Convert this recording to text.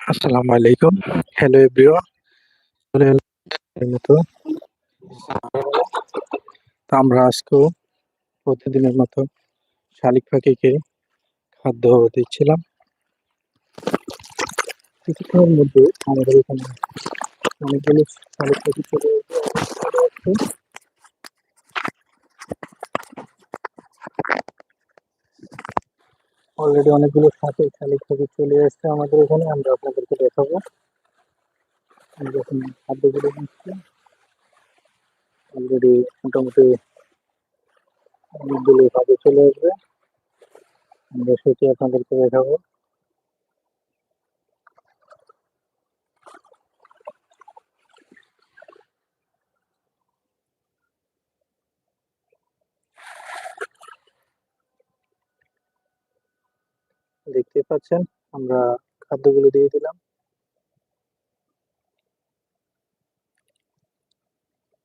আসসালামু আলাইকুম। Hello everyone তো। আমরা আজকেও প্রতিদিনের মতো শালিক পাখিকে খাদ্য দিচ্ছিলাম। কিছুক্ষণের মধ্যে আমাদের এখানে অনেকগুলো শালিক পাখি চলে অলরেডি অনেকগুলো সাথে খালি ছবি চলে এসছে আমাদের এখানে, আমরা আপনাদেরকে দেখাবো। যখন খাদ্যগুলো দিচ্ছি অলরেডি মোটামুটি অনেকগুলো ভাবে চলে আসবে। আমরা সেটি আপনাদেরকে দেখাবো। দেখতে পাচ্ছেন আমরা খাদ্যগুলো দিয়ে দিলাম।